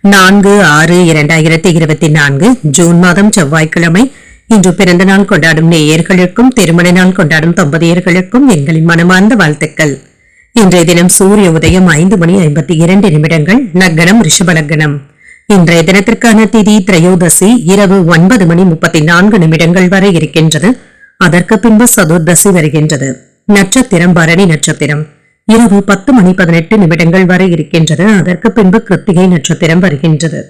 நான்கு ஆறு இரண்டாயிரத்தி இருபத்தி நான்கு ஜூன் மாதம் செவ்வாய்க்கிழமை. இன்று பிறந்த நாள் கொண்டாடும் நேயர்களுக்கும் திருமண நாள் கொண்டாடும் தம்பதியர்களுக்கும் எங்களின் மனமார்ந்த வாழ்த்துக்கள். இன்றைய தினம் சூரிய உதயம் ஐந்து மணி ஐம்பத்தி இரண்டு நிமிடங்கள் லக்னம் ரிஷப லக்னம். இன்றைய தினத்திற்கான திதி திரையோதசி இரவு ஒன்பது மணி முப்பத்தி நான்கு நிமிடங்கள் வரை இருக்கின்றது. அதற்கு பின்பு சதுர்தசி வருகின்றது. நட்சத்திரம் பரணி நட்சத்திரம். இரவு பத்து மணி பதினெட்டு நிமிடங்கள் வரை இருக்கின்றது அதற்கு பின்பு கிருத்திகை நட்சத்திரம் வருகின்றது.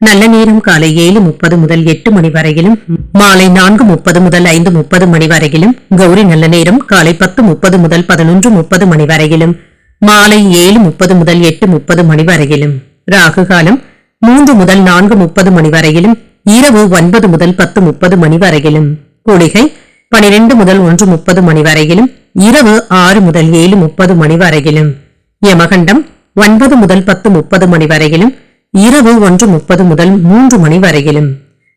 நல்ல நேரம் காலை ஏழு முப்பது முதல் எட்டு மணி வரையிலும் மாலை நான்கு முப்பது முதல் ஐந்து முப்பது மணி வரையிலும் கௌரி நல்ல நேரம் காலை பத்து முப்பது முதல் பதினொன்று முப்பது மணி வரையிலும் மாலை ஏழு முப்பது முதல் எட்டு முப்பது மணி வரையிலும் ராகு காலம் மூன்று முதல் நான்கு முப்பது மணி வரையிலும் இரவு ஒன்பது முதல் பத்து முப்பது மணி வரையிலும் குளிகை பனிரெண்டு முதல் ஒன்று முப்பது மணி வரையிலும் இரவு ஆறு முதல் ஏழு முப்பது மணி வரையிலும். யமகண்டம் ஒன்பது முதல் பத்து முப்பது மணி வரையிலும். இரவு ஒன்று முப்பது முதல் மூன்று மணி வரையிலும்.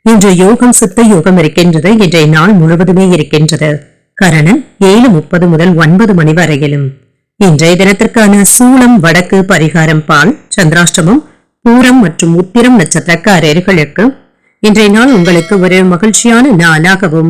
இன்று யோகம் சித்த யோகம் இருக்கின்றது. இன்றைய நாள் முழுவதுமே இருக்கின்றது. கரணன் ஏழு முப்பது முதல் ஒன்பது மணி வரையிலும். இன்றைய தினத்திற்கான சூளம் வடக்கு பரிகாரம் பால் சந்திராஷ்டமம் பூரம் மற்றும் உத்திரம் நட்சத்திரக்காரர்களுக்கு இன்றைய நாள் உங்களுக்கு ஒரு மகிழ்ச்சியான நாளாகவும்